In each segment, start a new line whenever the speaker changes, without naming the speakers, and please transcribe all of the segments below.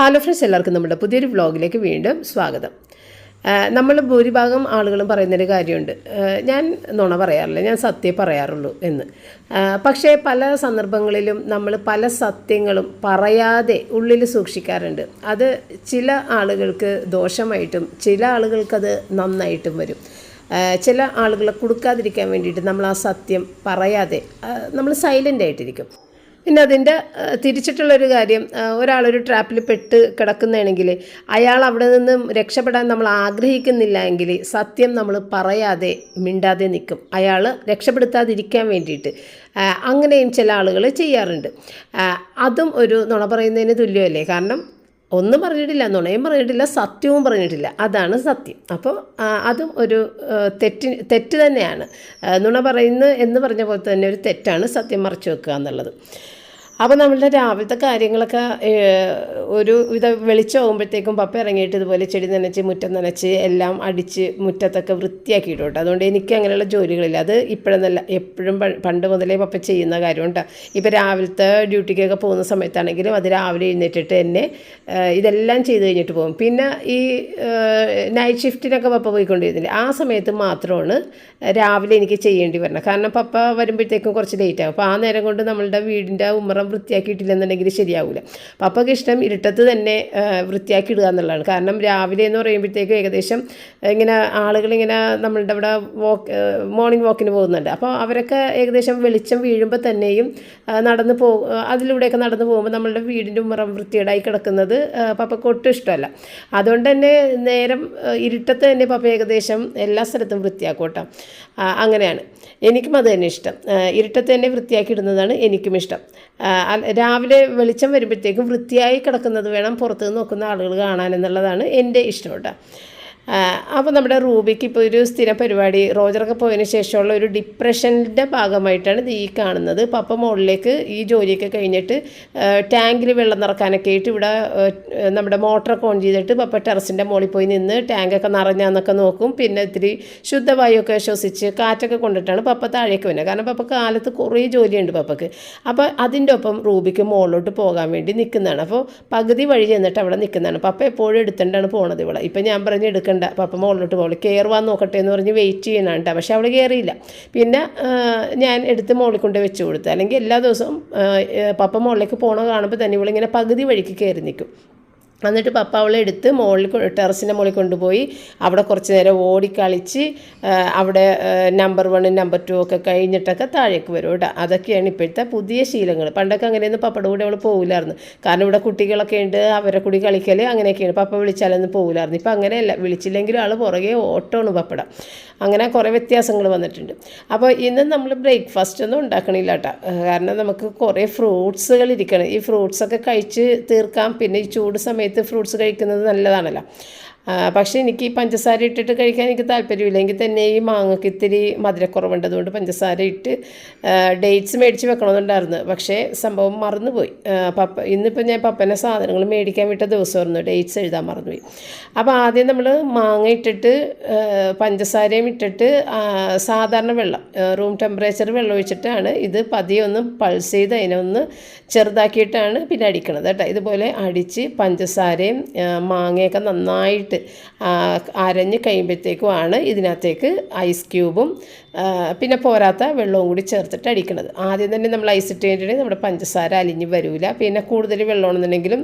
Hello friends എല്ലാവർക്കും നമ്മുടെ പുതിയൊരു വ്ളോഗിലേക്ക് വീണ്ടും സ്വാഗതം. നമ്മൾ ഭൂരിഭാഗം ആളുകളും പറയുന്നൊരു കാര്യമുണ്ട്. ഞാൻ നുണ പറയാറില്ല ഞാൻ സത്യം പറയാറുള്ളൂ എന്ന്. പക്ഷേ പല സന്ദർഭങ്ങളിലും നമ്മൾ പല സത്യങ്ങളും പറയാതെ ഉള്ളിൽ സൂക്ഷിക്കാറുണ്ട്. അത് ചില ആളുകൾക്ക് ദോഷമായിട്ടും ചില ആളുകൾക്കത് നന്നായിട്ടും വരും. ചില ആളുകളെ കൊടുക്കാതിരിക്കാൻ വേണ്ടിയിട്ട് നമ്മൾ ആ സത്യം പറയാതെ നമ്മൾ സൈലന്റ് ആയിട്ടിരിക്കും. പിന്നെ അതിന്റെ തിരിച്ചിട്ടുള്ളൊരു കാര്യം ഒരാളൊരു ട്രാപ്പിൽ പെട്ട് കിടക്കുന്നതാണെങ്കിൽ അയാൾ അവിടെ നിന്ന് രക്ഷപ്പെടാൻ നമ്മൾ ആഗ്രഹിക്കുന്നില്ല എങ്കിൽ സത്യം നമ്മൾ പറയാതെ മിണ്ടാതെ നിൽക്കും. അയാൾ രക്ഷപ്പെടുത്താതിരിക്കാൻ വേണ്ടിയിട്ട് അങ്ങനെയും ചില ആളുകൾ ചെയ്യാറുണ്ട്. അതും ഒരു നുണ പറയുന്നതിന് തുല്യമല്ലേ? കാരണം ഒന്നും പറഞ്ഞിട്ടില്ല നുണയും പറഞ്ഞിട്ടില്ല സത്യവും പറഞ്ഞിട്ടില്ല. അതാണ് സത്യം. അപ്പോൾ അതും ഒരു തെറ്റ് തെറ്റ് തന്നെയാണ്. നുണ പറയുന്നു എന്ന് പറഞ്ഞ പോലെ തന്നെ ഒരു തെറ്റാണ് സത്യം മറച്ചു വെക്കുക എന്നുള്ളത്. അപ്പോൾ നമ്മളുടെ രാവിലത്തെ കാര്യങ്ങളൊക്കെ ഒരു വിധ വെളിച്ചമാകുമ്പോഴത്തേക്കും പപ്പ ഇറങ്ങിയിട്ട് ഇതുപോലെ ചെടി നനച്ച് മുറ്റം നനച്ച് എല്ലാം അടിച്ച് മുറ്റത്തൊക്കെ വൃത്തിയാക്കിയിട്ടു കേട്ടോ. അതുകൊണ്ട് എനിക്ക് അങ്ങനെയുള്ള ജോലികളില്ല. അത് ഇപ്പോഴെന്നല്ല എപ്പോഴും പണ്ട് മുതലേ പപ്പ ചെയ്യുന്ന കാര്യമുണ്ട്. ഇപ്പോൾ രാവിലത്തെ ഡ്യൂട്ടിക്കൊക്കെ പോകുന്ന സമയത്താണെങ്കിലും അത് രാവിലെ എഴുന്നേറ്റിട്ട് എന്നെ ഇതെല്ലാം ചെയ്ത് കഴിഞ്ഞിട്ട് പോകും. പിന്നെ ഈ നൈറ്റ് ഷിഫ്റ്റിനൊക്കെ പപ്പ പോയിക്കൊണ്ടിരുന്നില്ല ആ സമയത്ത് മാത്രമാണ് രാവിലെ എനിക്ക് ചെയ്യേണ്ടി വരണം കാരണം പപ്പ വരുമ്പോഴത്തേക്കും കുറച്ച് ലേറ്റ് ആകും അപ്പോൾ ആ നേരം കൊണ്ട് നമ്മളുടെ വീടിന്റെ ഉമ്മറം വൃത്തിയാക്കിയിട്ടില്ലെന്നുണ്ടെങ്കിൽ ശരിയാവില്ല പപ്പയ്ക്ക് ഇഷ്ടം ഇരുട്ടത്ത് തന്നെ വൃത്തിയാക്കി ഇടുക എന്നുള്ളതാണ്. കാരണം രാവിലെ എന്ന് പറയുമ്പോഴത്തേക്കും ഏകദേശം ഇങ്ങനെ ആളുകളിങ്ങനെ നമ്മളുടെ അവിടെ വാക്ക് മോർണിംഗ് വാക്കിന് പോകുന്നുണ്ട്. അപ്പോൾ അവരൊക്കെ ഏകദേശം വെളിച്ചം വീഴുമ്പോൾ തന്നെയും നടന്ന് പോ അതിലൂടെയൊക്കെ നടന്ന് പോകുമ്പോൾ നമ്മളുടെ വീടിന്റെ ഉമ്മറം വൃത്തിയേടായി കിടക്കുന്നത് പപ്പയ്ക്ക് ഒട്ടും ഇഷ്ടമല്ല. അതുകൊണ്ട് തന്നെ നേരം ഇരുട്ടത്ത് തന്നെ പപ്പ ഏകദേശം എല്ലാ സ്ഥലത്തും വൃത്തിയാക്കൂട്ടം. അങ്ങനെയാണ്. എനിക്കും അത് തന്നെ ഇഷ്ടം. ഇരുട്ടത്ത് തന്നെ വൃത്തിയാക്കി ഇടുന്നതാണ് എനിക്കും ഇഷ്ടം. രാവിലെ വെളിച്ചം വരുമ്പോഴത്തേക്കും വൃത്തിയായി കിടക്കുന്നത് വേണം പുറത്ത് നോക്കുന്ന ആളുകൾ കാണാൻ എന്നുള്ളതാണ് എന്റെ ഇഷ്ടം കേട്ടോ. അപ്പോൾ നമ്മുടെ റൂബിക്ക് ഇപ്പോൾ ഒരു സ്ഥിര പരിപാടി റോജറൊക്കെ പോയതിന് ശേഷമുള്ള ഒരു ഡിപ്രഷന്റെ ഭാഗമായിട്ടാണ് ഇത് ഈ കാണുന്നത്. പപ്പ മുകളിലേക്ക് ഈ ജോലിയൊക്കെ കഴിഞ്ഞിട്ട് ടാങ്കിൽ വെള്ളം നിറക്കാനൊക്കെ ആയിട്ട് ഇവിടെ നമ്മുടെ മോട്ടറൊക്കെ ഓൺ ചെയ്തിട്ട് പപ്പ ടെറസിന്റെ മുകളിൽ പോയി നിന്ന് ടാങ്കൊക്കെ നിറഞ്ഞാന്നൊക്കെ നോക്കും. പിന്നെ ഇത്തിരി ശുദ്ധവായുവൊക്കെ ശ്വസിച്ച് കാറ്റൊക്കെ കൊണ്ടിട്ടാണ് പപ്പ താഴേക്ക് വരുന്നത്. കാരണം പപ്പ കാലത്ത് കുറേ ജോലിയുണ്ട് പപ്പക്ക് അപ്പോൾ അതിന്റെ ഒപ്പം റൂബിക്ക് മുകളിലോട്ട് പോകാൻ വേണ്ടി നിൽക്കുന്നതാണ്. അപ്പോൾ പകുതി വഴി ചെന്നിട്ട് അവിടെ നിൽക്കുന്നതാണ്. പപ്പ എപ്പോഴും എടുത്തിട്ടാണ് പോണത് ഇവിടെ. ഇപ്പം ഞാൻ പറഞ്ഞ് എടുക്കണ്ട പപ്പ മുകളിലോട്ട് പോകണം കയറുവാൻ നോക്കട്ടെ എന്ന് പറഞ്ഞ് വെയിറ്റ് ചെയ്യണം കേട്ടോ പക്ഷെ അവൾ കയറിയില്ല പിന്നെ ഞാൻ എടുത്ത് മുകളിൽ കൊണ്ട് വെച്ച് കൊടുത്തു. അല്ലെങ്കിൽ എല്ലാ ദിവസവും പപ്പ മുകളിലേക്ക് പോകണ കാണുമ്പോൾ തന്നെ ഇവളിങ്ങനെ പകുതി വഴിക്ക് കയറി നിൽക്കും എന്നിട്ട് പപ്പ അവളെ എടുത്ത് മുകളിൽ ടെറസിന്റെ മുകളിൽ കൊണ്ടുപോയി അവിടെ കുറച്ച് നേരം ഓടിക്കളിച്ച് അവിടെ നമ്പർ വണ്ണും നമ്പർ ടു ഒക്കെ കഴിഞ്ഞിട്ടൊക്കെ താഴേക്ക് വരും കേട്ടോ. അതൊക്കെയാണ് ഇപ്പോഴത്തെ പുതിയ ശീലങ്ങൾ. പണ്ടൊക്കെ അങ്ങനെയൊന്നും പപ്പയുടെ കൂടെ അവൾ പോകില്ലായിരുന്നു കാരണം ഇവിടെ കുട്ടികളൊക്കെ ഉണ്ട് അവരെ കൂടി കളിക്കൽ അങ്ങനെയൊക്കെയാണ്. പപ്പ വിളിച്ചാലൊന്നും പോകില്ലായിരുന്നു ഇപ്പം അങ്ങനെയല്ല. വിളിച്ചില്ലെങ്കിലും ആൾ പുറകെ ഓട്ടമാണ് പപ്പട. അങ്ങനെ കുറേ വ്യത്യാസങ്ങൾ വന്നിട്ടുണ്ട്. അപ്പോൾ ഇന്ന് നമ്മൾ ബ്രേക്ക്ഫാസ്റ്റ് ഒന്നും ഉണ്ടാക്കണില്ല കേട്ടോ. കാരണം നമുക്ക് കുറേ ഫ്രൂട്ട്സുകൾ ഇരിക്കണം. ഈ ഫ്രൂട്ട്സൊക്കെ കഴിച്ച് തീർക്കാം. പിന്നെ ഈ ചൂട് സമയത്ത് ഫ്രൂട്ട്സ് കഴിക്കുന്നത് നല്ലതാണല്ലോ. പക്ഷേ എനിക്ക് ഈ പഞ്ചസാര ഇട്ടിട്ട് കഴിക്കാൻ എനിക്ക് താല്പര്യമില്ല. എങ്കിൽ തന്നെ ഈ മാങ്ങയ്ക്ക് ഇത്തിരി മധുരക്കുറവുണ്ട് അതുകൊണ്ട് പഞ്ചസാര ഇട്ട് ഡേറ്റ്സ് മേടിച്ച് വെക്കണമെന്നുണ്ടായിരുന്നു. പക്ഷേ സംഭവം മറന്നുപോയി. പപ്പ ഇന്നിപ്പോൾ ഞാൻ പപ്പനെ സാധനങ്ങൾ മേടിക്കാൻ വിട്ട ദിവസമായിരുന്നു ഡേറ്റ്സ് എഴുതാൻ മറന്നുപോയി. അപ്പോൾ ആദ്യം നമ്മൾ മാങ്ങ ഇട്ടിട്ട് പഞ്ചസാരയും ഇട്ടിട്ട് സാധാരണ വെള്ളം റൂം ടെമ്പറേച്ചർ വെള്ളം ഒഴിച്ചിട്ടാണ് ഇത് പതിയെ ഒന്ന് പൾസ് ചെയ്ത് അതിനെ ഒന്ന് ചെറുതാക്കിയിട്ടാണ് പിന്നെ അടിക്കണത് കേട്ടോ. ഇതുപോലെ അടിച്ച് പഞ്ചസാരയും മാങ്ങയൊക്കെ നന്നായിട്ട് ആ, അരഞ്ഞ് കഴിയുമ്പോഴത്തേക്കുമാണ് ഇതിനകത്തേക്ക് ഐസ് ക്യൂബും പിന്നെ പോരാത്ത വെള്ളവും കൂടി ചേർത്തിട്ട് അടിക്കണത്. ആദ്യം തന്നെ നമ്മൾ ഐസ് ഇട്ട് കഴിഞ്ഞിട്ടുണ്ടെങ്കിൽ നമ്മുടെ പഞ്ചസാര അലിഞ്ഞ് വരില്ല പിന്നെ കൂടുതൽ വെള്ളമാണെന്നുണ്ടെങ്കിലും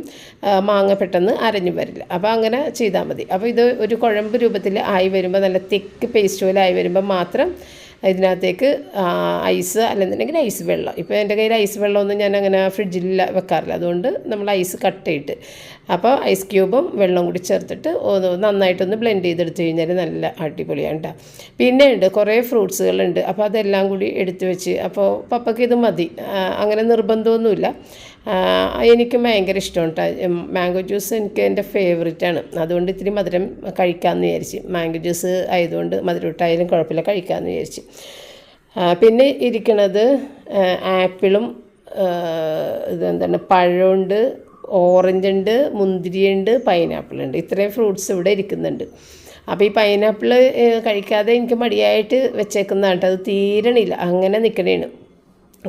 മാങ്ങ പെട്ടെന്ന് അരഞ്ഞു വരില്ല. അപ്പോൾ അങ്ങനെ ചെയ്താൽ മതി. അപ്പോൾ ഇത് ഒരു കുഴമ്പ് രൂപത്തിൽ ആയി വരുമ്പോൾ നല്ല തിക്ക് പേസ്റ്റ് പോലെ ആയി വരുമ്പോൾ മാത്രം ഇതിനകത്തേക്ക് ഐസ് അല്ലെന്നുണ്ടെങ്കിൽ ഐസ് വെള്ളം. ഇപ്പോൾ എന്റെ കയ്യിൽ ഐസ് വെള്ളമൊന്നും ഞാൻ അങ്ങനെ ഫ്രിഡ്ജിൽ വെക്കാറില്ല. അതുകൊണ്ട് നമ്മൾ ഐസ് കട്ട് ചെയ്തിട്ട് അപ്പോൾ ഐസ് ക്യൂബും വെള്ളം കൂടി ചേർത്തിട്ട് ഒന്ന് നന്നായിട്ടൊന്ന് ബ്ലെൻഡ് ചെയ്തെടുത്ത് കഴിഞ്ഞാൽ നല്ല അടിപൊളിയാണ് കേട്ടോ പിന്നെ ഉണ്ട് കുറേ ഫ്രൂട്ട്സുകളുണ്ട്. അപ്പോൾ അതെല്ലാം കൂടി എടുത്തു വെച്ച് അപ്പോൾ പപ്പയ്ക്ക് ഇത് മതി. അങ്ങനെ നിർബന്ധമൊന്നുമില്ല. എനിക്ക് ഭയങ്കര ഇഷ്ടമാണ് കേട്ടോ മാംഗോ ജ്യൂസ് എനിക്ക് എന്റെ ഫേവറേറ്റ് ആണ്. അതുകൊണ്ട് ഇത്തിരി മധുരം കഴിക്കാമെന്ന് വിചാരിച്ച്. മാംഗോ ജ്യൂസ് ആയതുകൊണ്ട് മധുരം ഇട്ടായാലും കുഴപ്പമില്ല കഴിക്കാമെന്ന് വിചാരിച്ച്. പിന്നെ ഇരിക്കണത് ആപ്പിളും ഇതെന്താണ് പഴമുണ്ട് ഓറഞ്ച് ഉണ്ട് മുന്തിരിയുണ്ട് പൈനാപ്പിൾ ഉണ്ട് ഇത്രയും ഫ്രൂട്ട്സ് ഇവിടെ ഇരിക്കുന്നുണ്ട്. അപ്പോൾ ഈ പൈനാപ്പിൾ കഴിക്കാതെ എനിക്ക് മടിയായിട്ട് വെച്ചേക്കുന്നതാണ് കേട്ടോ അത് തീരണില്ല. അങ്ങനെ നിൽക്കണേണ്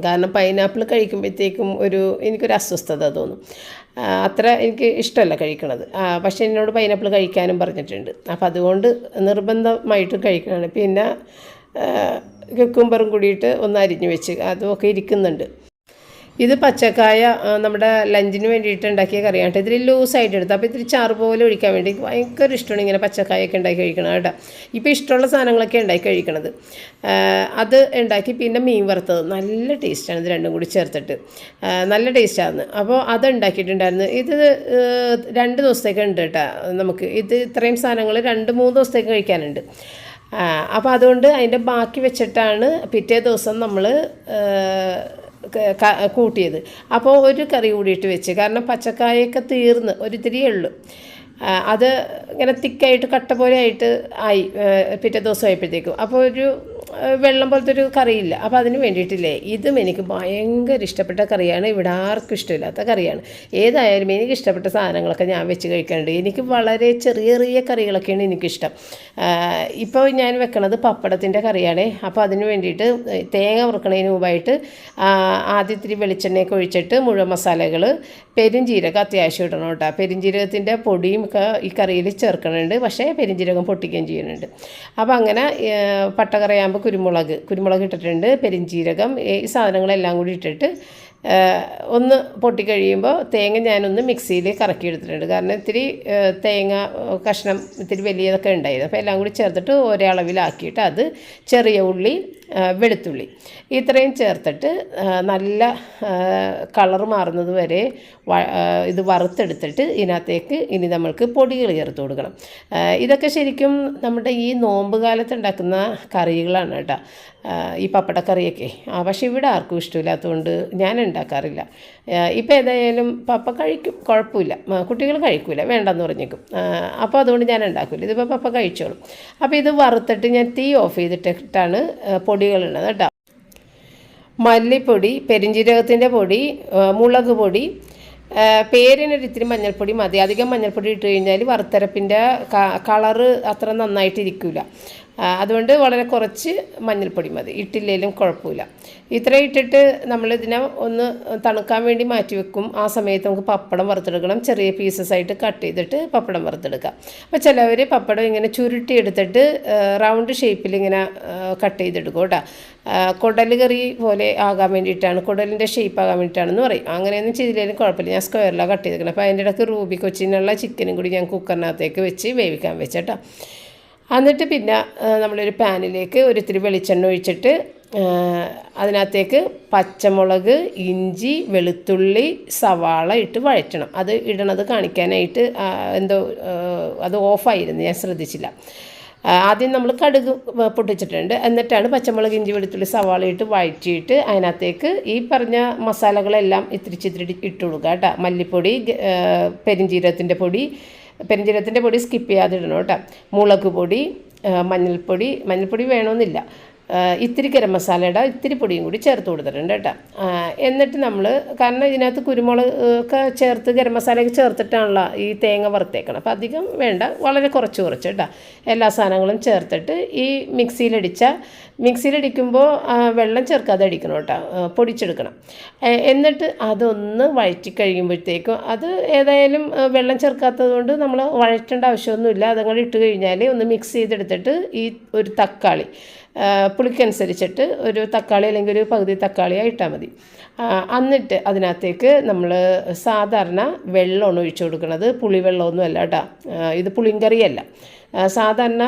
കാരണം പൈനാപ്പിൾ കഴിക്കുമ്പോഴത്തേക്കും ഒരു എനിക്കൊരു അസ്വസ്ഥത തോന്നും. അത്ര എനിക്ക് ഇഷ്ടമല്ല കഴിക്കണത്. പക്ഷെ എന്നോട് പൈനാപ്പിൾ കഴിക്കാനും പറഞ്ഞിട്ടുണ്ട്. അപ്പോൾ അതുകൊണ്ട് നിർബന്ധമായിട്ട് കഴിക്കണം. പിന്നെ കുക്കുംബറും കൂടിയിട്ട് ഒന്ന് അരിഞ്ഞു വെച്ച് അതുമൊക്കെ ഇരിക്കുന്നുണ്ട്. ഇത് പച്ചക്കായ നമ്മുടെ ലഞ്ചിന് വേണ്ടിയിട്ട് ഉണ്ടാക്കിയ കറിയാണ് ഇതിൽ ലൂസായിട്ട് എടുത്തു. അപ്പോൾ ഇത്തിരി ചാറ് പോലെ ഒഴിക്കാൻ വേണ്ടി ഭയങ്കര ഇഷ്ടമാണ് ഇങ്ങനെ പച്ചക്കായൊക്കെ ഉണ്ടാക്കി കഴിക്കണം കേട്ടോ. ഇപ്പോൾ ഇഷ്ടമുള്ള സാധനങ്ങളൊക്കെ ഉണ്ടാക്കി കഴിക്കണത്. അത് ഉണ്ടാക്കി പിന്നെ മീൻ വറുത്തത്. നല്ല ടേസ്റ്റാണ് ഇത് രണ്ടും കൂടി ചേർത്തിട്ട്. നല്ല ടേസ്റ്റാണ് അപ്പോൾ അത് ഉണ്ടാക്കിയിട്ടുണ്ടായിരുന്നു. ഇത് രണ്ട് ദിവസത്തേക്ക് ഉണ്ട് കേട്ടോ നമുക്ക്. ഇത് ഇത്രയും സാധനങ്ങൾ രണ്ട് മൂന്ന് ദിവസത്തേക്ക് കഴിക്കാനുണ്ട്. അപ്പോൾ അതുകൊണ്ട് അതിന്റെ ബാക്കി വെച്ചിട്ടാണ് പിറ്റേ ദിവസം നമ്മൾ കൂട്ടിയത്. അപ്പോൾ ഒരു കറി കൂടിയിട്ട് വെച്ച്. കാരണം പച്ചക്കായൊക്കെ തീർന്ന്. ഒരിത്തിരിയേ ഉള്ളൂ അത് ഇങ്ങനെ തിക്കായിട്ട് കട്ട പോലെ ആയിട്ട് ആയി പിറ്റേ ദിവസം ആയപ്പോഴത്തേക്കും. അപ്പോൾ ഒരു വെള്ളം പോലത്തെ ഒരു കറിയില്ല. അപ്പോൾ അതിന് വേണ്ടിയിട്ടില്ലേ? ഇതും എനിക്ക് ഭയങ്കര ഇഷ്ടപ്പെട്ട കറിയാണ്. ഇവിടെ ആർക്കും ഇഷ്ടമില്ലാത്ത കറിയാണ്. ഏതായാലും എനിക്ക് ഇഷ്ടപ്പെട്ട സാധനങ്ങളൊക്കെ ഞാൻ വെച്ച് കഴിക്കാറുണ്ട്. എനിക്ക് വളരെ ചെറിയ ചെറിയ കറികളൊക്കെയാണ് എനിക്കിഷ്ടം. ഇപ്പോൾ ഞാൻ വെക്കണത് പപ്പടത്തിന്റെ കറിയാണ്. അപ്പോൾ അതിന് വേണ്ടിയിട്ട് തേങ്ങ വറുക്കണതിന് മുമ്പായിട്ട് ആദ്യം വെളിച്ചെണ്ണയൊക്കെ ഒഴിച്ചിട്ട് മുഴുവൻ മസാലകൾ പെരിഞ്ജീരകം അത്യാവശ്യം ഇടണം കേട്ടോ. പെരിഞ്ജീരകത്തിന്റെ പൊടിയും ഒക്കെ ഈ കറിയിൽ ചേർക്കണുണ്ട്. പക്ഷേ പെരിഞ്ജീരകം പൊട്ടിക്കുകയും ചെയ്യുന്നുണ്ട്. അപ്പോൾ അങ്ങനെ പട്ടകറിയാകുമ്പോൾ കുരുമുളക് കുരുമുളക് ഇട്ടിട്ടുണ്ട് പെരിഞ്ജീരകം ഈ സാധനങ്ങളെല്ലാം കൂടി ഇട്ടിട്ട് ഒന്ന് പൊട്ടിക്കഴിയുമ്പോൾ തേങ്ങ ഞാനൊന്ന് മിക്സിയിൽ കറക്കി എടുത്തിട്ടുണ്ട്. കാരണം ഇത്തിരി തേങ്ങ കഷ്ണം ഇത്തിരി വലിയതൊക്കെ ഉണ്ടായിരുന്നു. അപ്പോൾ എല്ലാം കൂടി ചേർത്തിട്ട് ഒരേ അളവിലാക്കിയിട്ട് അത് ചെറിയ ഉള്ളി വെളുത്തുള്ളി. ഇത്രയും ചേർത്തിട്ട് നല്ല കളർ മാറുന്നത് വരെ ഇത് വറുത്തെടുത്തിട്ട് ഇതിനകത്തേക്ക് ഇനി നമ്മൾക്ക് പൊടികൾ ചേർത്ത് കൊടുക്കണം. ഇതൊക്കെ ശരിക്കും നമ്മുടെ ഈ നോമ്പ് കാലത്ത് ഉണ്ടാക്കുന്ന കറികളാണ് കേട്ടോ. ഈ പപ്പടക്കറിയൊക്കെ. ആ, പക്ഷേ ഇവിടെ ആർക്കും ഇഷ്ടമില്ലാത്തതുകൊണ്ട് ഞാൻ ഉണ്ടാക്കാറില്ല. ഇപ്പോൾ ഏതായാലും പപ്പ കഴിക്കും കുഴപ്പമില്ല. കുട്ടികൾ കഴിക്കില്ല വേണ്ടെന്ന് പറഞ്ഞേക്കും. അപ്പോൾ അതുകൊണ്ട് ഞാൻ ഉണ്ടാക്കില്ല. ഇതിപ്പോൾ പപ്പ കഴിച്ചോളും. അപ്പോൾ ഇത് വറുത്തിട്ട് ഞാൻ തീ ഓഫ് ചെയ്തിട്ടിട്ടാണ് പൊടികളിടുന്നത് കേട്ടോ. മല്ലിപ്പൊടി പെരിഞ്ജീരകത്തിന്റെ പൊടി മുളക് പൊടി പേരിനൊരിത്തിരി മഞ്ഞൾപ്പൊടി മതി. അധികം മഞ്ഞൾപ്പൊടി ഇട്ട് കഴിഞ്ഞാൽ വറുത്തരപ്പിന്റെ കളറ് അത്ര നന്നായിട്ടിരിക്കില്ല അതുകൊണ്ട് വളരെ കുറച്ച് മഞ്ഞൾപ്പൊടി മതി. ഇട്ടില്ലേലും കുഴപ്പമില്ല. ഇത്ര ഇട്ടിട്ട് നമ്മളിതിനെ ഒന്ന് തണുക്കാൻ വേണ്ടി മാറ്റി വെക്കും ആ സമയത്ത് നമുക്ക് പപ്പടം വറുത്തെടുക്കണം. ചെറിയ പീസസ് ആയിട്ട് കട്ട് ചെയ്തിട്ട് പപ്പടം വറുത്തെടുക്കാം. അപ്പോൾ ചിലവർ പപ്പടം ഇങ്ങനെ ചുരുട്ടി എടുത്തിട്ട് റൗണ്ട് ഷേപ്പിൽ ഇങ്ങനെ കട്ട് ചെയ്തെടുക്കും കേട്ടോ. കുടൽ കറി പോലെ ആകാൻ വേണ്ടിയിട്ടാണ്. കുടലിന്റെ ഷേപ്പ് ആകാൻ വേണ്ടിയിട്ടാണെന്ന് പറയും. അങ്ങനെയൊന്നും ചെയ്തില്ലെങ്കിലും കുഴപ്പമില്ല. ഞാൻ സ്ക്വയറിലാണ് കട്ട് ചെയ്തേക്കണം. അപ്പോൾ അതിന്റെ ഇടയ്ക്ക് റൂബി കൊച്ചിനുള്ള ചിക്കനും കൂടി ഞാൻ കുക്കറിനകത്തേക്ക് വെച്ച് വേവിക്കാൻ വെച്ചേട്ടോ. എന്നിട്ട് പിന്നെ നമ്മളൊരു പാനിലേക്ക് ഒരിത്തിരി വെളിച്ചെണ്ണ ഒഴിച്ചിട്ട് അതിനകത്തേക്ക് പച്ചമുളക് ഇഞ്ചി വെളുത്തുള്ളി സവാള ഇട്ട് വഴറ്റണം. അത് ഇടണത് കാണിക്കാനായിട്ട് എന്തോ അത് ഓഫായിരുന്നു. ഞാൻ ശ്രദ്ധിച്ചില്ല. ആദ്യം നമ്മൾ കടുക് പൊട്ടിച്ചിട്ടുണ്ട്. എന്നിട്ടാണ് പച്ചമുളക് ഇഞ്ചി വെളുത്തുള്ളി സവാള ഇട്ട് വഴറ്റിയിട്ട് അതിനകത്തേക്ക് ഈ പറഞ്ഞ മസാലകളെല്ലാം ഇത്തിരി ചിത്തിരി ഇട്ട് കൊടുക്കുക കേട്ടോ. മല്ലിപ്പൊടി പെരിഞ്ചീരത്തിന്റെ പൊടി പെരിഞ്ജീരകത്തിന്റെ പൊടി സ്കിപ്പ് ചെയ്യാതെ ഇടണം കേട്ടോ. മുളക് പൊടി മഞ്ഞൾപ്പൊടി മഞ്ഞൾപ്പൊടി വേണമെന്നില്ല. ഇത്തിരി ഗരം മസാലയുടെ ഇത്തിരി പൊടിയും കൂടി ചേർത്ത് കൊടുത്തിട്ടുണ്ട് കേട്ടോ. എന്നിട്ട് നമ്മൾ കാരണം ഇതിനകത്ത് കുരുമുളക് ഒക്കെ ചേർത്ത് ഗരം മസാലയൊക്കെ ചേർത്തിട്ടാണല്ലോ ഈ തേങ്ങ വറുത്തേക്കണം അപ്പോൾ അധികം വേണ്ട വളരെ കുറച്ച് കുറച്ച് കേട്ടോ. എല്ലാ സാധനങ്ങളും ചേർത്തിട്ട് ഈ മിക്സിയിലടിച്ച മിക്സിയിലടിക്കുമ്പോൾ വെള്ളം ചേർക്കാതെ അടിക്കണം കേട്ടോ പൊടിച്ചെടുക്കണം. എന്നിട്ട് അതൊന്ന് വഴറ്റി കഴിയുമ്പോഴത്തേക്കും അത് ഏതായാലും വെള്ളം ചേർക്കാത്തത് കൊണ്ട് നമ്മൾ വഴറ്റേണ്ട ആവശ്യമൊന്നുമില്ല. അതങ്ങനെ ഇട്ട് കഴിഞ്ഞാൽ ഒന്ന് മിക്സ് ചെയ്തെടുത്തിട്ട് ഈ ഒരു തക്കാളി പുളിക്കനുസരിച്ചിട്ട് ഒരു തക്കാളി അല്ലെങ്കിൽ ഒരു പകുതി തക്കാളിയായി ഇട്ടാൽ മതി. എന്നിട്ട് അതിനകത്തേക്ക് നമ്മൾ സാധാരണ വെള്ളമാണ് ഒഴിച്ചു കൊടുക്കുന്നത് പുളിവെള്ളമൊന്നും അല്ല കേട്ടോ ഇത് പുളിങ്കറിയല്ല. കറിയല്ല സാധാരണ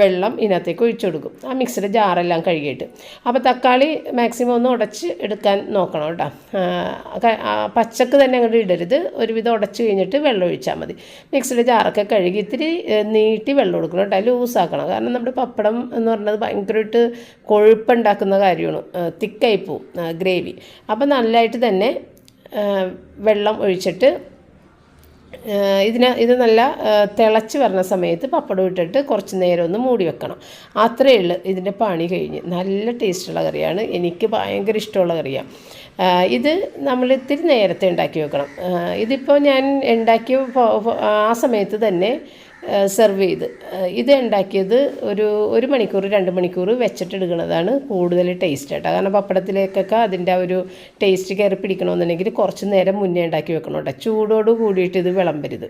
വെള്ളം ഇതിനകത്തേക്ക് ഒഴിച്ചു കൊടുക്കും. ആ മിക്സിയുടെ ജാറെല്ലാം കഴുകിയിട്ട്. അപ്പോൾ തക്കാളി മാക്സിമം ഒന്ന് ഉടച്ച് എടുക്കാൻ നോക്കണം കേട്ടോ. പച്ചക്ക് തന്നെ അങ്ങോട്ട് ഇടരുത്. ഒരുവിധം ഉടച്ച് കഴിഞ്ഞിട്ട് വെള്ളം ഒഴിച്ചാൽ മതി. മിക്സിയുടെ ജാറൊക്കെ കഴുകി ഇത്തിരി നീട്ടി വെള്ളം കൊടുക്കണം കേട്ടോ. ലൂസാക്കണം. കാരണം നമ്മുടെ പപ്പടം എന്ന് പറഞ്ഞത് ഭയങ്കരമായിട്ട് കൊഴുപ്പുണ്ടാക്കുന്ന കാര്യമാണ്. തിക്കായി പോവും ഗ്രേവി. അപ്പോൾ നല്ലതായിട്ട് തന്നെ വെള്ളം ഒഴിച്ചിട്ട് ഇതിന് ഇത് നല്ല തിളച്ച് വരുന്ന സമയത്ത് പപ്പടം ഇട്ടിട്ട് കുറച്ച് നേരം ഒന്ന് മൂടി വെക്കണം. അത്രയേ ഉള്ളൂ ഇതിന്റെ പണി കഴിഞ്ഞ്. നല്ല ടേസ്റ്റുള്ള കറിയാണ്. എനിക്ക് ഭയങ്കര ഇഷ്ടമുള്ള കറിയാണ്. ഇത് നമ്മൾ ഇത്തിരി നേരത്തെ ഉണ്ടാക്കി വെക്കണം. ഇതിപ്പോൾ ഞാൻ ഉണ്ടാക്കിയ ആ സമയത്ത് തന്നെ സെർവ് ചെയ്ത്. ഇത് ഉണ്ടാക്കിയത് ഒരു ഒരു മണിക്കൂർ രണ്ട് മണിക്കൂർ വെച്ചിട്ടെടുക്കുന്നതാണ് കൂടുതൽ ടേസ്റ്റ് കേട്ടോ കാരണം പപ്പടത്തിലേക്കൊക്കെ അതിന്റെ ആ ഒരു ടേസ്റ്റ് കയറി പിടിക്കണമെന്നുണ്ടെങ്കിൽ കുറച്ച് നേരം മുന്നേ ഉണ്ടാക്കി വെക്കണം കേട്ടോ. ചൂടോട് കൂടിയിട്ട് ഇത് വിളമ്പരുത്.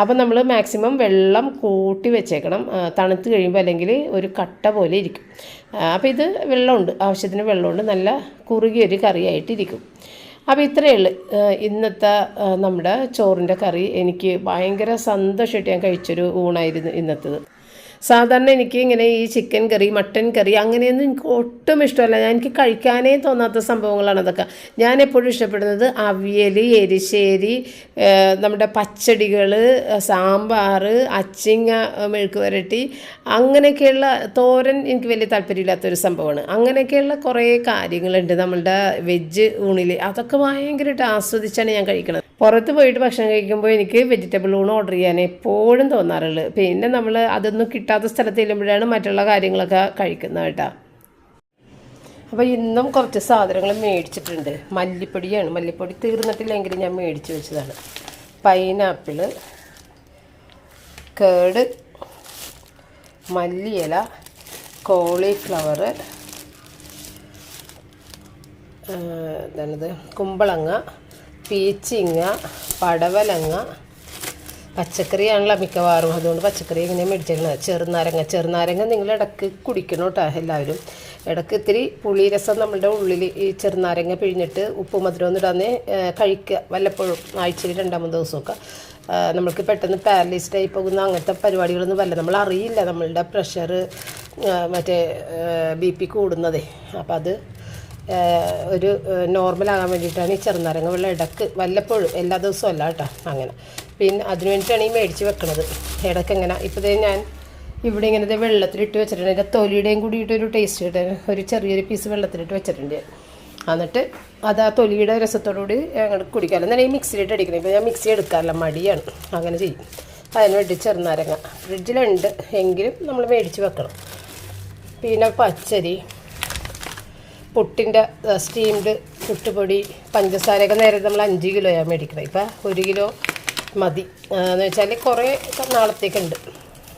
അപ്പോൾ നമ്മൾ മാക്സിമം വെള്ളം കൂട്ടി വെച്ചേക്കണം. തണുത്ത് കഴിയുമ്പോൾ അല്ലെങ്കിൽ ഒരു കട്ട പോലെ ഇരിക്കും. അപ്പോൾ ഇത് വെള്ളമുണ്ട്. ആവശ്യത്തിന് വെള്ളമുണ്ട്. നല്ല കുറുകിയൊരു കറിയായിട്ടിരിക്കും അപ്പോൾ ഇത്രയേ ഉള്ളൂ. ഇന്നത്തെ നമ്മുടെ ചോറിന്റെ കറി എനിക്ക് ഭയങ്കര സന്തോഷമായിട്ട് ഞാൻ കഴിച്ചൊരു ഊണായിരുന്നു ഇന്നത്തേത്. സാധാരണ എനിക്ക് ഇങ്ങനെ ഈ ചിക്കൻ കറി മട്ടൻ കറി അങ്ങനെയൊന്നും എനിക്ക് ഒട്ടും ഇഷ്ടമല്ല. ഞാൻ എനിക്ക് കഴിക്കാനേ തോന്നാത്ത സംഭവങ്ങളാണ് അതൊക്കെ. ഞാൻ എപ്പോഴും ഇഷ്ടപ്പെടുന്നത് അവിയൽ എരിശ്ശേരി നമ്മുടെ പച്ചടികൾ സാമ്പാർ അച്ചിങ്ങ മെഴുക്ക് വരട്ടി അങ്ങനെയൊക്കെയുള്ള തോരൻ എനിക്ക് വലിയ താല്പര്യമില്ലാത്തൊരു സംഭവമാണ്. അങ്ങനെയൊക്കെയുള്ള കുറേ കാര്യങ്ങളുണ്ട് നമ്മളുടെ വെജ് ഊണിൽ അതൊക്കെ ഭയങ്കരമായിട്ട് ആസ്വദിച്ചാണ് ഞാൻ കഴിക്കുന്നത് പുറത്ത് പോയിട്ട് ഭക്ഷണം കഴിക്കുമ്പോൾ എനിക്ക് വെജിറ്റബിൾ ഊണ് ഓർഡർ ചെയ്യാൻ എപ്പോഴും തോന്നാറുള്ളത്. പിന്നെ നമ്മൾ അതൊന്നും കിട്ടാത്ത സ്ഥലത്ത് ചെല്ലുമ്പോഴാണ് മറ്റുള്ള കാര്യങ്ങളൊക്കെ കഴിക്കുന്നത് കേട്ടോ. അപ്പോൾ ഇന്നും കുറച്ച് സാധനങ്ങൾ മേടിച്ചിട്ടുണ്ട്. മല്ലിപ്പൊടിയാണ്. മല്ലിപ്പൊടി തീർന്നിട്ടില്ലെങ്കിൽ ഞാൻ മേടിച്ച് വെച്ചതാണ്. പൈനാപ്പിൾ കേട് മല്ലിയില കോളിഫ്ലവർ എന്താണിത്? കുമ്പളങ്ങ പീച്ചിങ്ങ പടവലങ്ങ പച്ചക്കറിയാണല്ലോ മിക്കവാറും. അതുകൊണ്ട് പച്ചക്കറി ഇങ്ങനെ മേടിച്ചിരുന്നത് ചെറുനാരങ്ങ. ചെറുനാരങ്ങ നിങ്ങൾ ഇടയ്ക്ക് കുടിക്കണം കേട്ടോ എല്ലാവരും. ഇടയ്ക്ക് ഇത്തിരി പുളിരസം നമ്മളുടെ ഉള്ളിൽ ഈ ചെറുനാരങ്ങ പിഴിഞ്ഞിട്ട് ഉപ്പ് മധുരം ഒന്നും ഇടാന്ന് കഴിക്കുക. വല്ലപ്പോഴും ആഴ്ചയിൽ രണ്ടാമത് ദിവസമൊക്കെ. നമ്മൾക്ക് പെട്ടെന്ന് പാരലൈസ്ഡ് ആയി പോകുന്ന അങ്ങനത്തെ പരിപാടികളൊന്നും വല്ല നമ്മൾ അറിയില്ല. നമ്മളുടെ പ്രഷർ മറ്റേ ബി പി കൂടുന്നതേ. അപ്പം അത് ഒരു നോർമൽ ആകാൻ വേണ്ടിയിട്ടാണ് ഈ ചെറുനാരങ്ങ വെള്ളം ഇടയ്ക്ക് വല്ലപ്പോഴും എല്ലാ ദിവസവും അല്ല കേട്ടോ അങ്ങനെ. പിന്നെ അതിന് വേണ്ടിയിട്ടാണ് ഈ മേടിച്ച് വെക്കണത്. ഇടയ്ക്ക് ഇങ്ങനെ ഇപ്പോൾ ഞാൻ ഇവിടെ ഇങ്ങനത്തെ വെള്ളത്തിലിട്ട് വെച്ചിട്ടുണ്ട്. അതിന്റെ തൊലിയുടെയും കൂടിയിട്ടൊരു ടേസ്റ്റ് കിട്ടാൻ ഒരു ചെറിയൊരു പീസ് വെള്ളത്തിലിട്ട് വെച്ചിട്ടുണ്ട്. എന്നിട്ട് അത് ആ തൊലിയുടെ രസത്തോടുകൂടി അങ്ങോട്ട് കുടിക്കാമല്ലോ എന്നാലും ഈ മിക്സിയിലിട്ട് അടിക്കണം ഇപ്പോൾ ഞാൻ മിക്സി എടുക്കാറില്ല മടിയാണ്. അങ്ങനെ ചെയ്യും. അതിന് വേണ്ടി ചെറുനാരങ്ങ. ഫ്രിഡ്ജിലുണ്ട് എങ്കിലും നമ്മൾ മേടിച്ച് വെക്കണം. പിന്നെ പച്ചരി പുട്ടിന്റെ സ്റ്റീംഡ് പുട്ടുപൊടി പഞ്ചസാരയൊക്കെ നേരെ നമ്മൾ അഞ്ച് കിലോയാണ് മേടിക്കുന്നത് ഇപ്പം ഒരു കിലോ മതി. എന്ന് വെച്ചാൽ കുറേ നാളത്തേക്കുണ്ട്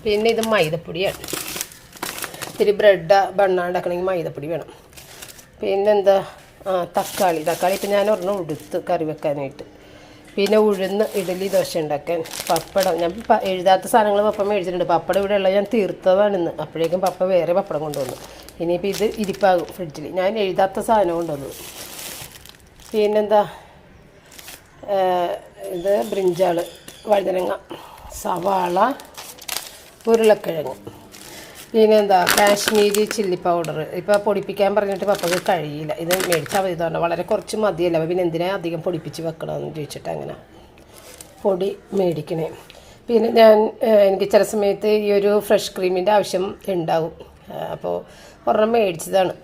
പിന്നെ ഇത് മൈദപ്പൊടിയാണ്. ഇത്തിരി ബ്രെഡ് ബണ്ണ ഉണ്ടാക്കണമെങ്കിൽ മൈദപ്പൊടി വേണം. പിന്നെന്താ? തക്കാളി. തക്കാളി ഇപ്പം ഞാൻ ഒരെണ്ണം ഉടുത്ത് കറി വെക്കാനായിട്ട്. പിന്നെ ഉഴുന്ന് ഇഡലി ദോശ ഉണ്ടാക്കാൻ. പപ്പടം. ഞാൻ എഴുതാത്ത സാധനങ്ങൾ പപ്പ മേടിച്ചിട്ടുണ്ട്. പപ്പടം ഇവിടെ ഉള്ളത് ഞാൻ തീർത്തതാണ് ഇന്ന് അപ്പോഴേക്കും പപ്പ വേറെ പപ്പടം കൊണ്ടുവന്നു. ഇനിയിപ്പോൾ ഇത് ഇരിപ്പാകും ഫ്രിഡ്ജിൽ ഞാൻ എഴുതാത്ത സാധനം കൊണ്ടുവന്നു. പിന്നെന്താ? ഇത് ബ്രിഞ്ചാൾ വഴുതനങ്ങ സവാള ഉരുളക്കിഴങ്ങ്. പിന്നെന്താ കാശ്മീരി ചില്ലി പൗഡർ ഇപ്പോൾ പൊടിപ്പിക്കാൻ പറഞ്ഞിട്ട് പപ്പക്ക് കഴിയില്ല. ഇത് മേടിച്ചാൽ മതി. തോന്നുന്നു വളരെ കുറച്ച് മതിയല്ല. പിന്നെ എന്തിനാ അധികം പൊടിപ്പിച്ച് വെക്കണമെന്ന് ചോദിച്ചിട്ട് അങ്ങനെ പൊടി മേടിക്കണേ. പിന്നെ ഞാൻ എനിക്ക് ചില സമയത്ത് ഈ ഒരു ഫ്രഷ് ക്രീമിന്റെ ആവശ്യം ഉണ്ടാവും. അപ്പോൾ ഒരെണ്ണം മേടിച്ചതാണ്.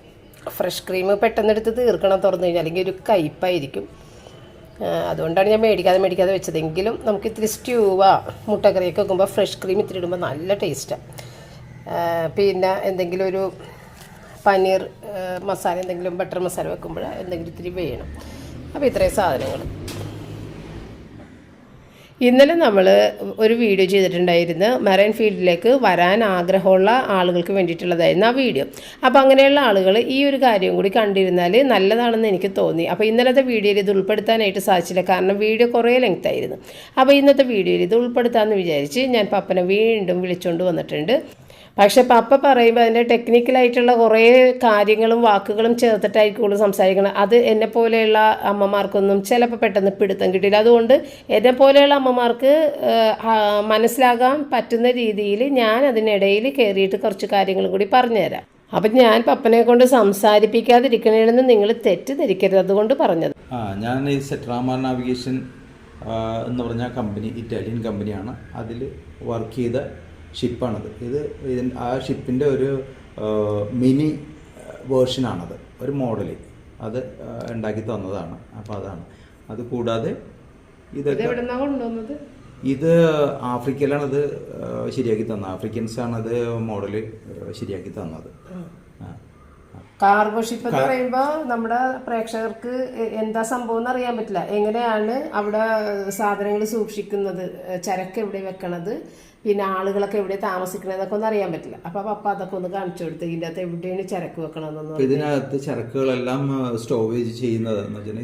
ഫ്രഷ് ക്രീം പെട്ടെന്ന് എടുത്ത് തീർക്കണം തുറന്നു കഴിഞ്ഞാൽ. അല്ലെങ്കിൽ ഒരു കയ്പായിരിക്കും. അതുകൊണ്ടാണ് ഞാൻ മേടിക്കാതെ മേടിക്കാതെ വെച്ചതെങ്കിലും നമുക്ക് ഇത്തിരി സ്റ്റ്യൂവാ. മുട്ടക്കറിയൊക്കെ വെക്കുമ്പോൾ ഫ്രഷ് ക്രീം ഇത്തിരി ഇടുമ്പോൾ നല്ല ടേസ്റ്റാണ് പിന്നെ എന്തെങ്കിലും ഒരു പനീർ മസാല എന്തെങ്കിലും ബട്ടർ മസാല വെക്കുമ്പോൾ എന്തെങ്കിലും ഇത്തിരി വേണം. അപ്പോൾ ഇത്രയും സാധനങ്ങൾ ഇന്നലെ നമ്മൾ ഒരു വീഡിയോ ചെയ്തിട്ടുണ്ടായിരുന്നു മെറൈൻ ഫീൽഡിലേക്ക് വരാൻ ആഗ്രഹമുള്ള ആളുകൾക്ക് വേണ്ടിയിട്ടുള്ളതായിരുന്നു ആ വീഡിയോ. അപ്പോൾ അങ്ങനെയുള്ള ആളുകൾ ഈ ഒരു കാര്യം കൂടി കണ്ടിരുന്നാൽ നല്ലതാണെന്ന് എനിക്ക് തോന്നി. അപ്പോൾ ഇന്നലത്തെ വീഡിയോയിൽ ഇത് ഉൾപ്പെടുത്താനായിട്ട് സാധിച്ചില്ല. കാരണം വീഡിയോ കുറേ ലെങ്ത് ആയിരുന്നു അപ്പോൾ ഇന്നത്തെ വീഡിയോയിൽ ഇത് ഉൾപ്പെടുത്താമെന്ന് വിചാരിച്ച് ഞാൻ പപ്പനെ വീണ്ടും വിളിച്ചുകൊണ്ട് വന്നിട്ടുണ്ട്. പക്ഷെ പപ്പ പറയുമ്പോൾ അതിന്റെ ടെക്നിക്കലായിട്ടുള്ള കുറേ കാര്യങ്ങളും വാക്കുകളും ചേർത്തിട്ടായിരിക്കും സംസാരിക്കണം അത് എന്നെ പോലെയുള്ള അമ്മമാർക്കൊന്നും ചിലപ്പോൾ പെട്ടെന്ന് പിടുത്തം കിട്ടില്ല. അതുകൊണ്ട് എന്നെ പോലെയുള്ള അമ്മമാർക്ക് മനസ്സിലാകാൻ പറ്റുന്ന രീതിയിൽ ഞാൻ അതിനിടയിൽ കയറിയിട്ട് കുറച്ച് കാര്യങ്ങളും കൂടി പറഞ്ഞുതരാം. അപ്പം ഞാൻ പപ്പനെ കൊണ്ട് സംസാരിപ്പിക്കാതിരിക്കണമെന്ന് നിങ്ങൾ തെറ്റിദ്ധരിക്കരുത്. അതുകൊണ്ട് പറഞ്ഞത്.
ആ ഞാൻ ഈ സെട്രാമാർ നാവിഗേഷൻ എന്ന് പറഞ്ഞ കമ്പനി ഇറ്റാലിയൻ കമ്പനിയാണ് അതിൽ വർക്ക് ചെയ്ത ഷിപ്പാണത് ഇത് ആ ഷിപ്പിന്റെ ഒരു മിനി വേർഷനാണത് ഒരു മോഡൽ അത് ഉണ്ടാക്കി തന്നതാണ്. അപ്പോൾ അതാണ്. അത് കൂടാതെ ഇതൊക്കെ ഇത് ആഫ്രിക്കയിലാണ് ഇത് ശരിയാക്കി തന്നത്. ആഫ്രിക്കൻസ് ആണ് അത് മോഡൽ ശരിയാക്കി തന്നത്.
കാർഗോ ഷിപ്പ് എന്ന് പറയുമ്പോൾ നമ്മുടെ പ്രേക്ഷകർക്ക് എന്താ സംഭവം എന്ന് അറിയാൻ പറ്റില്ല. എങ്ങനെയാണ് അവിടെ സാധനങ്ങൾ സൂക്ഷിക്കുന്നത്? ചരക്ക് എവിടെ വെക്കണത്? പിന്നെ ആളുകളൊക്കെ എവിടെ താമസിക്കണത് എന്നൊക്കെ ഒന്നും അറിയാൻ പറ്റില്ല. അപ്പൊ പപ്പ അതൊക്കെ ഒന്ന് കാണിച്ചു കൊടുത്ത് ഇതിന്റെ അകത്ത് എവിടെയാണ് ചരക്ക് വെക്കണമെന്നൊന്നും
ഇതിനകത്ത് ചരക്കുകളെല്ലാം സ്റ്റോവേജ് ചെയ്യുന്നത്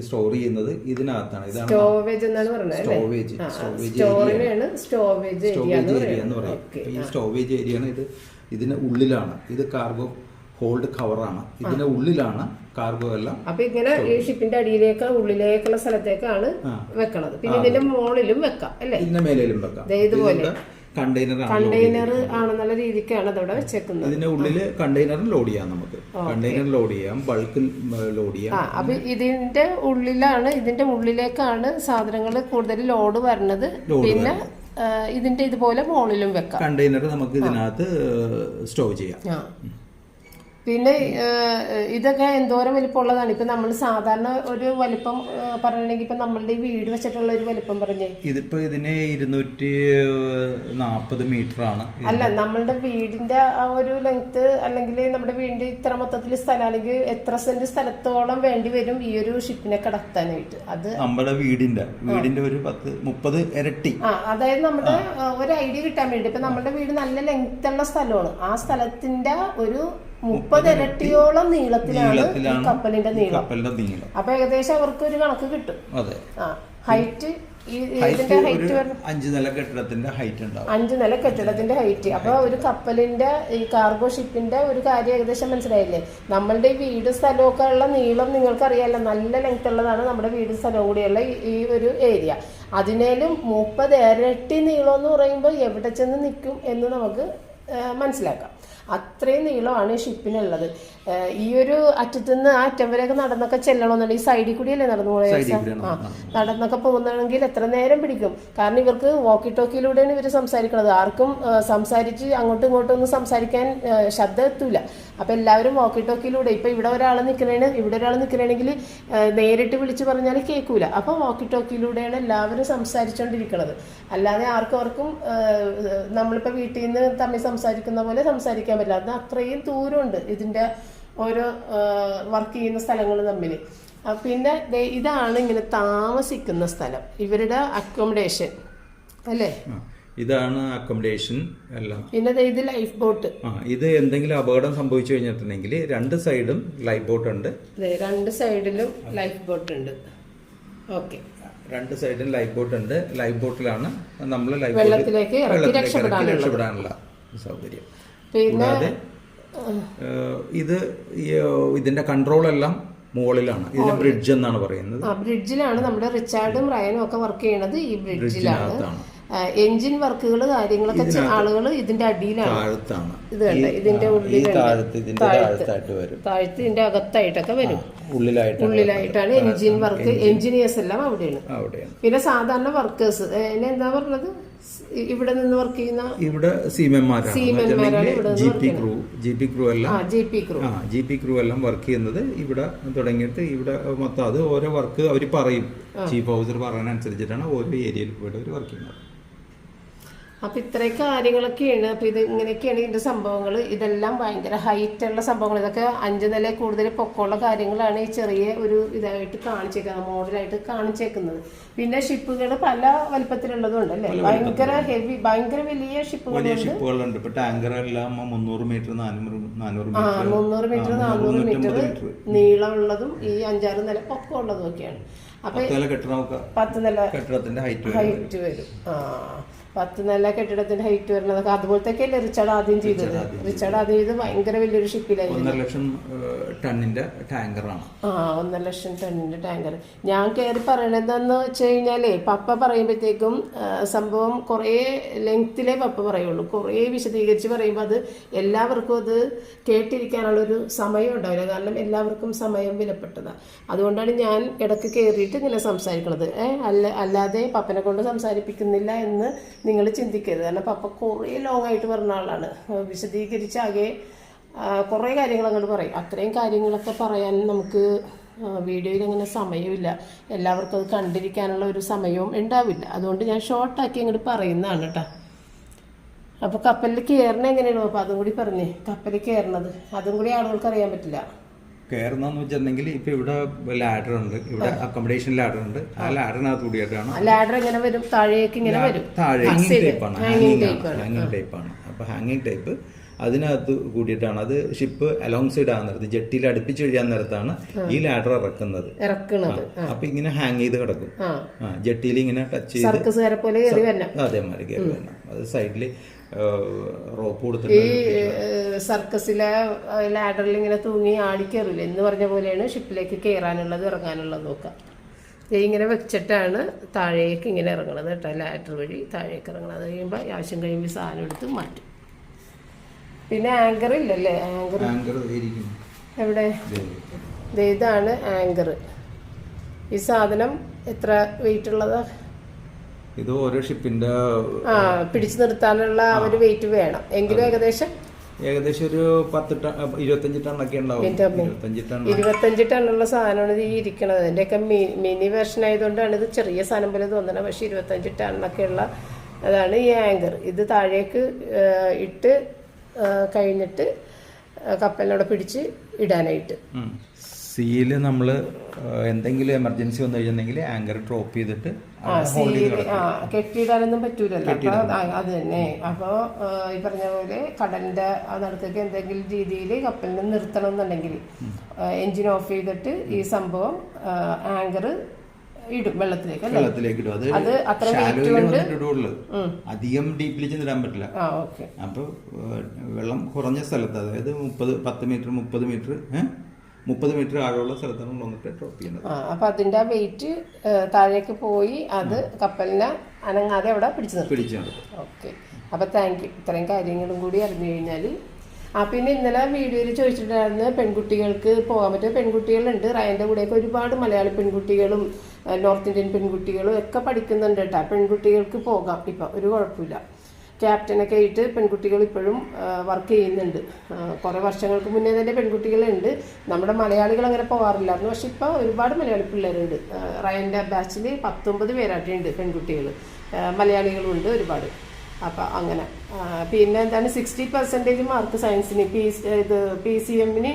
സ്റ്റോർ ചെയ്യുന്നത് ഇതിനകത്താണ്.
സ്റ്റോവേജ് എന്നാണ് പറഞ്ഞത് storage
stowage.
Storage stowage area. എന്ന്
ഏരിയ പറയും ഈ സ്റ്റോവേജ് ഏരിയയാണ് ഇത്. ഇതിന് ഉള്ളിലാണ്. ഇത് കാർഗോ ഹോൾഡ് കവറാണ് ഇതിന്റെ ഉള്ളിലാണ് കാർഗോ എല്ലാം
അപ്പൊ ഇങ്ങനെ ഈ ഷിപ്പിന്റെ അടിയിലേക്ക് ഉള്ളിലേക്കുള്ള സ്ഥലത്തേക്കാണ് വെക്കണത്. പിന്നെ ഇതിന്റെ മുകളിലും വെക്കാം അല്ലേ?
ഇതിന്റെ മേലേലും വെക്കാം.
ഇതുപോലെ.
കണ്ടെയ്നർ
കണ്ടെയ്നർ ആണെന്നുള്ള രീതിക്കാണ് അതവിടെ വെച്ചേക്കുന്നത്.
ഇതിന്റെ ഉള്ളിൽ കണ്ടെയ്നർ ലോഡ് ചെയ്യാം നമുക്ക്. കണ്ടെയ്നർ ലോഡ് ചെയ്യാം ബൾക്ക് ലോഡ് ചെയ്യാം.
അപ്പൊ ഇതിന്റെ ഉള്ളിലാണ് ഇതിന്റെ ഉള്ളിലേക്കാണ് സാധനങ്ങൾ കൂടുതൽ ലോഡ് വരുന്നത് പിന്നെ ഇതിന്റെ ഇതുപോലെ മോളിലും വെക്കാം.
കണ്ടെയ്നർ നമുക്ക് ഇതിനകത്ത് സ്റ്റോർ ചെയ്യാം.
പിന്നെ ഇതൊക്കെ എന്തോരം വലിപ്പമുള്ളതാണ്. ഇപ്പൊ നമ്മൾ സാധാരണ ഒരു വലിപ്പം പറഞ്ഞിട്ടുണ്ടെങ്കിൽ ഇപ്പൊ നമ്മളുടെ ഈ വീട് വെച്ചിട്ടുള്ള ഒരു വലിപ്പം പറഞ്ഞേ.
ഇതിപ്പോ ഇതിന് ഇരുന്നൂറ്റി നാപ്പത് മീറ്റർ ആണ്
അല്ല നമ്മളുടെ വീടിന്റെ ആ ഒരു ലെങ്ത് അല്ലെങ്കിൽ നമ്മുടെ വീടിന്റെ ഇത്ര മൊത്തത്തിൽ സ്ഥലം അല്ലെങ്കിൽ എത്ര സെന്റ് സ്ഥലത്തോളം വേണ്ടി വരും ഈ ഒരു ഷിപ്പിനെ കടത്താനായിട്ട്? അത്
നമ്മുടെ വീടിന്റെ വീടിന്റെ ഒരു പത്ത് മുപ്പത് ഇരട്ടി.
ആ അതായത് നമ്മുടെ ഒരു ഐഡിയ കിട്ടാൻ വേണ്ടി. ഇപ്പൊ നമ്മുടെ വീട് നല്ല ലെങ്ത് ഉള്ള സ്ഥലമാണ്. ആ സ്ഥലത്തിന്റെ ഒരു മുപ്പത് ഇരട്ടിയോളം നീളത്തിലാണ് കപ്പലിന്റെ നീളം.
കപ്പലിന്റെ നീളം.
അപ്പൊ ഏകദേശം അവർക്ക് ഒരു കണക്ക് കിട്ടും.
അതെ.
ആ ഹൈറ്റ്
അഞ്ചു നില കെട്ടിടത്തിന്റെ ഹൈറ്റ് ഉണ്ടാവും.
അഞ്ച് നില കെട്ടിടത്തിന്റെ ഹൈറ്റ് അപ്പൊ ഒരു കപ്പലിന്റെ ഈ കാർഗോ ഷിപ്പിന്റെ ഒരു കാര്യം ഏകദേശം മനസ്സിലായില്ലേ? നമ്മളുടെ ഈ വീട് സ്ഥലമൊക്കെ ഉള്ള നീളം നിങ്ങൾക്ക് അറിയാലോ നല്ല ലെങ്ത് ഉള്ളതാണ് നമ്മുടെ വീട് സ്ഥലവും കൂടിയുള്ള ഈ- ഈ ഒരു ഏരിയ അതിനേലും മുപ്പത് ഇരട്ടി നീളം എന്ന് പറയുമ്പോൾ എവിടെ ചെന്ന് നിൽക്കും എന്ന് നമുക്ക് മനസ്സിലാക്കാം. അത്രയും നീളമാണ് ഷിപ്പിനുള്ളത് ഈ ഒരു അറ്റത്തു നിന്ന് ആ അറ്റം വരെയൊക്കെ നടന്നൊക്കെ ചെല്ലണമെന്നുണ്ടെങ്കിൽ ഈ സൈഡിൽ കൂടിയല്ലേ നടന്നു പോയ ആ നടന്നൊക്കെ പോകുന്നതാണെങ്കിൽ എത്ര നേരം പിടിക്കും? കാരണം ഇവർക്ക് വോക്കി ടോക്കിയിലൂടെയാണ് ഇവർ സംസാരിക്കുന്നത് ആർക്കും സംസാരിച്ച് അങ്ങോട്ടും ഇങ്ങോട്ടും ഒന്നും സംസാരിക്കാൻ ശബ്ദം എത്തൂല. അപ്പൊ എല്ലാവരും വോക്കി ടോക്കിയിലൂടെ ഇപ്പൊ ഇവിടെ ഒരാൾ നിൽക്കണേന് ഇവിടെ ഒരാൾ നിൽക്കണമെങ്കിൽ നേരിട്ട് വിളിച്ച് പറഞ്ഞാൽ കേൾക്കൂല അപ്പൊ വോക്കി ടോക്കിയിലൂടെയാണ് എല്ലാവരും സംസാരിച്ചുകൊണ്ടിരിക്കുന്നത് അല്ലാതെ ആർക്കും ആർക്കും ആ, നമ്മളിപ്പോ വീട്ടിൽ നിന്ന് തമ്മിൽ സംസാരിക്കുന്ന പോലെ സംസാരിക്കാൻ പറ്റില്ല. അത് അത്രയും ദൂരമുണ്ട്. ഇതിന്റെ ഓരോ വർക്ക് ചെയ്യുന്ന സ്ഥലങ്ങൾ തമ്മിൽ പിന്നെ ഇതാണ് ഇങ്ങനെ താമസിക്കുന്ന സ്ഥലം. ഇവരുടെ അക്കോമഡേഷൻ അല്ലേ?
ഇതാണ് അക്കോമഡേഷൻ എല്ലാം.
പിന്നെ ഇത് ലൈഫ് ബോട്ട്
ആ ഇത് എന്തെങ്കിലും അപകടം സംഭവിച്ചു കഴിഞ്ഞിട്ടുണ്ടെങ്കിൽ രണ്ട് സൈഡും ലൈഫ് ബോട്ട് ഉണ്ട്.
രണ്ട് സൈഡിലും ലൈഫ് ബോട്ട് ഉണ്ട്. ഓക്കെ.
രണ്ട് സൈഡിലും ലൈഫ് ബോട്ട് ഉണ്ട്. ലൈഫ് ബോട്ടിലാണ് നമ്മൾ ലൈഫ്
വെള്ളത്തിലേക്ക് രക്ഷപ്പെടാനുള്ളത്.
രക്ഷപ്പെടാനുള്ള സൗകര്യം.
പിന്നെ
ഇത് ഇതിന്റെ കൺട്രോൾ എല്ലാം മുകളിലാണ് ഇതിന് ബ്രിഡ്ജ് എന്നാണ് പറയുന്നത്.
ബ്രിഡ്ജിലാണ് നമ്മുടെ റിച്ചാർഡും റയനും ഒക്കെ വർക്ക് ചെയ്യണത് ഈ ബ്രിഡ്ജിലാണ് എഞ്ചിൻ വർക്കുകൾ കാര്യങ്ങളൊക്കെ ആളുകൾ ഇതിന്റെ അടിയിലാണ്.
താഴത്താണ്.
ഇത് കണ്ട? ഇതിന്റെ
ഈ
ഉള്ളിലുണ്ട്.
താഴത്ത് ഇതിന്റെ വരും.
അകത്തായിട്ടൊക്കെ വരും.
ഉള്ളിലായിട്ട്
ഉള്ളിലായിട്ടാണ് എഞ്ചിൻ വർക്ക് എഞ്ചിനീയേഴ്സ് എല്ലാം അവിടെയാണ്. പിന്നെ സാധാരണ വർക്കേഴ്സ് എന്താ പറഞ്ഞത്? ഇവിടെ നിന്ന് വർക്ക് ചെയ്യുന്ന
ഇവിടെ സീമെന്മാരാണ്. G P crew G P crew എല്ലാം
ആ ജെ പി ക്രൂ
ആ ജി പി ക്രൂ എല്ലാം വർക്ക് ചെയ്യുന്നത് ഇവിടെ തുടങ്ങിയിട്ട് ഇവിടെ മൊത്തം അത് ഓരോ വർക്ക് അവർ പറയും. ചീഫ് ഓഫീസർ പറയുന്നതനുസരിച്ചിട്ടാണ് ഓരോ ഏരിയയിൽ പോയിട്ട് അവർ വർക്ക് ചെയ്യുന്നത്.
അപ്പൊ ഇത്രയും കാര്യങ്ങളൊക്കെയാണ്. അപ്പൊ ഇത് ഇങ്ങനെയൊക്കെയാണ് ഇതിന്റെ സംഭവങ്ങൾ ഇതെല്ലാം ഭയങ്കര ഹൈറ്റ് ഉള്ള സംഭവങ്ങൾ ഇതൊക്കെ അഞ്ച് നില കൂടുതൽ പൊക്കമുള്ള കാര്യങ്ങളാണ് ഈ ചെറിയ ഒരു ഇതായിട്ട് കാണിച്ചേക്കുന്നത്. മോഡലായിട്ട് കാണിച്ചേക്കുന്നത്. പിന്നെ ഷിപ്പുകൾ പല വലിപ്പത്തിലുള്ളതും ഉണ്ട് അല്ലേ ഭയങ്കര ഹെവി ഭയങ്കര വലിയ
ഷിപ്പുകളുണ്ട്. ഷിപ്പുകളുണ്ട്. ടാങ്കർ എല്ലാം മുന്നൂറ് മീറ്റർ നാനൂറ് മീറ്റർ.
നാനൂറ് മീറ്റർ നീളമുള്ളതും ഈ അഞ്ചാറ് നില പൊക്കമുള്ളതും ഒക്കെയാണ്. അപ്പൊ
പത്ത് നില കെട്ടിടത്തിന്റെ ഹൈറ്റ്
വരും. ആ. പത്ത് നല്ല കെട്ടിടത്തിന്റെ ഹൈറ്റ് വരുന്നതൊക്കെ അതുപോലത്തെ അല്ലേ റിച്ചാർഡ് ആദ്യം ചെയ്തത്. റിച്ചാർഡ് ആദ്യം ചെയ്ത് ഭയങ്കര വലിയൊരു ഷിപ്പിലായിരുന്നു
ഒന്നര ലക്ഷം ടണ്ണിന്റെ ടാങ്കറാണ്.
ആ ഒന്നര ലക്ഷം ടണ്ണിന്റെ ടാങ്കർ. ഞാൻ കയറി പറയണതെന്ന് വെച്ച് കഴിഞ്ഞാലേ പപ്പ പറയുമ്പോഴത്തേക്കും സംഭവം കുറേ ലെങ്ത്തിലേ പപ്പ പറയുള്ളൂ. കുറേ വിശദീകരിച്ച് പറയുമ്പോൾ അത് എല്ലാവർക്കും അത് കേട്ടിരിക്കാനുള്ളൊരു സമയം ഉണ്ടാവില്ല. കാരണം എല്ലാവർക്കും സമയം വിലപ്പെട്ടതാണ് അതുകൊണ്ടാണ് ഞാൻ ഇടയ്ക്ക് കയറിയിട്ട് ഇങ്ങനെ സംസാരിക്കുന്നത് ഏഹ് അല്ല അല്ലാതെ പപ്പനെ കൊണ്ട് സംസാരിപ്പിക്കുന്നില്ല എന്ന് നിങ്ങൾ ചിന്തിക്കരുത്. കാരണം പപ്പ കുറേ ലോങ് ആയിട്ട് പറഞ്ഞ ആളാണ്. വിശദീകരിച്ചാകെ കുറേ കാര്യങ്ങൾ അങ്ങോട്ട് പറയും. അത്രയും കാര്യങ്ങളൊക്കെ പറയാൻ നമുക്ക് വീഡിയോയിൽ അങ്ങനെ സമയമില്ല. എല്ലാവർക്കും അത് കണ്ടിരിക്കാനുള്ള ഒരു സമയവും ഉണ്ടാവില്ല. അതുകൊണ്ട് ഞാൻ ഷോർട്ടാക്കി അങ്ങോട്ട് പറയുന്നതാണ് കേട്ടോ. അപ്പോൾ കപ്പലിൽ കയറണ എങ്ങനെയാണ്? അപ്പോൾ അതും കൂടി പറഞ്ഞേ. കപ്പലിൽ കയറണത് അതും കൂടി ആളുകൾക്ക് അറിയാൻ പറ്റില്ല.
കയറുന്നതെന്ന് വെച്ചിട്ടുണ്ടെങ്കിൽ ഇപ്പൊ ഇവിടെ ലാഡർ ഉണ്ട്. ഇവിടെ അക്കോമഡേഷൻ ലാഡർ ഉണ്ട്. ആ ലാഡറിനകത്ത് കൂടിയിട്ടാണ്.
ലാഡർ എങ്ങനെ വരും താഴേക്ക് ഇങ്ങനെ വരും.
താഴെ ഹാങ്ങിങ് ടൈപ്പാണ്
ഹാങ്ങിങ്
ഹാങ്ങിങ്
ടൈപ്പ്
ആണ്. ടൈപ്പാണ് അപ്പൊ ഹാങ്ങിങ് ടൈപ്പ് അതിനകത്ത് കൂടിയിട്ടാണ്. അത് ഷിപ്പ് അലോങ് സൈഡ് ആകുന്ന നേരത്ത് ജെട്ടിയിൽ അടുപ്പിച്ച് കഴിയാൻ നേരത്താണ് ഈ ലാഡർ ഇറക്കുന്നത്. അപ്പൊ ഇങ്ങനെ ഹാങ് ചെയ്ത് കിടക്കും.
ആ.
ആ ജെട്ടിയിൽ ഇങ്ങനെ ടച്ച് ചെയ്ത് അതേമാതിരി കയറി വരണം. അത് സൈഡിൽ റോപ്പ്
ഈ
കൊടുത്തിട്ട്
സർക്കസിലെ ലാഡറിൽ ഇങ്ങനെ തൂങ്ങി ആടി കയറില്ല എന്ന് പറഞ്ഞ പോലെയാണ് ഷിപ്പിലേക്ക് കയറാനുള്ളത് ഇറങ്ങാനുള്ളത് നോക്കാം ഇങ്ങനെ വെച്ചിട്ടാണ് താഴേക്ക് ഇങ്ങനെ ഇറങ്ങണത് കേട്ടോ ലാഡർ വഴി താഴേക്ക് ഇറങ്ങണത്. അത് കഴിയുമ്പോൾ ആവശ്യം കഴിയുമ്പോൾ സാധനം എടുത്ത് മാറ്റും. പിന്നെ ആങ്കർ ഇല്ലല്ലേ? ആങ്കർ എവിടെ? ഇതാണ് ആങ്കർ ഈ സാധനം എത്ര വെയിറ്റ് ഉള്ളതാ?
ഇത് ഓരോ ഷിപ്പിന്റെ
ആ പിടിച്ചു നിർത്താനുള്ള ഒരു വെയിറ്റ് വേണം. എങ്കിലും ഏകദേശം
ഏകദേശം ഒരു പത്ത് ടൺ ഇരുപത്തഞ്ച് ടണ്ണൊക്കെ ഉണ്ടാവും. ഇരുപത്തഞ്ച് ടൺ
ഇരുപത്തഞ്ച് ടണ്ണുള്ള സാധനമാണ് ഈ ഇരിക്കണത്. ഇതിന്റെയൊക്കെ ഒക്കെ മിനി വെർഷൻ ആയതുകൊണ്ടാണ് ഇത് ചെറിയ സാധനം പോലെ തോന്നണത്. പക്ഷെ ഇരുപത്തഞ്ച് ഒക്കെ ഉള്ള അതാണ് ഈ ആങ്കർ ഇത് താഴേക്ക് ഇട്ട് കഴിഞ്ഞിട്ട് കപ്പലിനോടെ പിടിച്ച് ഇടാനായിട്ട്.
സീൽ നമ്മൾ എന്തെങ്കിലും എമർജൻസി വന്നു കഴിഞ്ഞിട്ടുണ്ടെങ്കിൽ ആങ്കർ ഡ്രോപ്പ് ചെയ്തിട്ട്
കെട്ടിയിടാനൊന്നും പറ്റൂലല്ലോ. അപ്പൊ അത് തന്നെ. അപ്പോൾ ഈ പറഞ്ഞ പോലെ കടലിന്റെ ആ നടുക്കൊക്കെ എന്തെങ്കിലും രീതിയിൽ കപ്പലിനെ നിർത്തണം എന്നുണ്ടെങ്കിൽ എഞ്ചിൻ ഓഫ് ചെയ്തിട്ട് ഈ സംഭവം ആങ്കർ ഇടും വെള്ളത്തിലേക്ക്
വെള്ളത്തിലേക്ക് ഇടും. അത്
അത് അത്ര
അധികം ഡീപ്പിൽ ചെന്നിടാൻ പറ്റില്ല. അപ്പൊ വെള്ളം കുറഞ്ഞ സ്ഥലത്ത് അതായത് മുപ്പത് പത്ത് മീറ്റർ മുപ്പത് മീറ്റർ മുപ്പത് മീറ്റർ ആഴമുള്ള സ്ഥലത്താണ് നമ്മൾ വന്നിട്ട് ഡ്രോപ്പ് ചെയ്യുന്നത്.
ആ അപ്പൊ അതിന്റെ ആ വെയിറ്റ് താഴേക്ക് പോയി അത് കപ്പലിനെ അനങ്ങാതെ അവിടെ പിടിച്ചു നിർത്തും.
പിടിച്ചു
ഓക്കെ. അപ്പൊ താങ്ക് യു ഇത്രയും കാര്യങ്ങളും കൂടി അറിഞ്ഞു കഴിഞ്ഞാൽ ആ പിന്നെ ഇന്നലെ വീഡിയോയിൽ ചോദിച്ചിട്ടുണ്ടായിരുന്നു പെൺകുട്ടികൾക്ക് പോകാൻ പറ്റിയ പെൺകുട്ടികളുണ്ട്. റയന്റെ കൂടെയൊക്കെ ഒരുപാട് മലയാളി പെൺകുട്ടികളും നോർത്ത് ഇന്ത്യൻ പെൺകുട്ടികളും ഒക്കെ പഠിക്കുന്നുണ്ട് കേട്ടോ പെൺകുട്ടികൾക്ക് പോകാം. ഇപ്പം ഒരു കുഴപ്പമില്ല. ക്യാപ്റ്റനൊക്കെ ആയിട്ട് പെൺകുട്ടികൾ ഇപ്പോഴും വർക്ക് ചെയ്യുന്നുണ്ട്. കുറേ വർഷങ്ങൾക്ക് മുന്നേ തന്നെ പെൺകുട്ടികളുണ്ട്. നമ്മുടെ മലയാളികൾ അങ്ങനെ പോകാറില്ലായിരുന്നു പക്ഷെ ഇപ്പോൾ ഒരുപാട് മലയാളി പിള്ളേരുണ്ട്. റയന്റെ ബാച്ചിൽ പത്തൊമ്പത് പേരായിട്ടുണ്ട് പെൺകുട്ടികൾ. മലയാളികളുണ്ട് ഒരുപാട്. അപ്പം അങ്ങനെ. പിന്നെ എന്താണ് സിക്സ്റ്റി പെർസെന്റേജ് മാർക്ക് സയൻസിന് പി ഇത് പി സി എമ്മിന്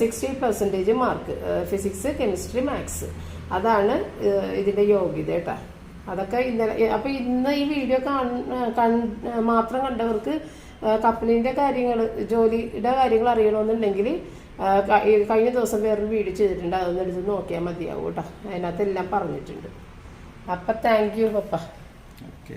sixty percentage mark physics chemistry maths അതാണ് ഇതിന്റെ യോഗ്യത കേട്ടോ. അതൊക്കെ ഇന്നലെ അപ്പോൾ ഇന്ന് ഈ വീഡിയോ കാണ മാത്രം കണ്ടവർക്ക് കപ്പലിന്റെ കാര്യങ്ങൾ ജോലിയുടെ കാര്യങ്ങൾ അറിയണമെന്നുണ്ടെങ്കിൽ കഴിഞ്ഞ ദിവസം വേറൊരു വീഡിയോ ചെയ്തിട്ടുണ്ട്. അതൊന്നും എടുത്ത് നോക്കിയാൽ മതിയാവും കേട്ടോ. അതിനകത്ത് എല്ലാം പറഞ്ഞിട്ടുണ്ട്. അപ്പം താങ്ക് യു പപ്പ.
ഓക്കെ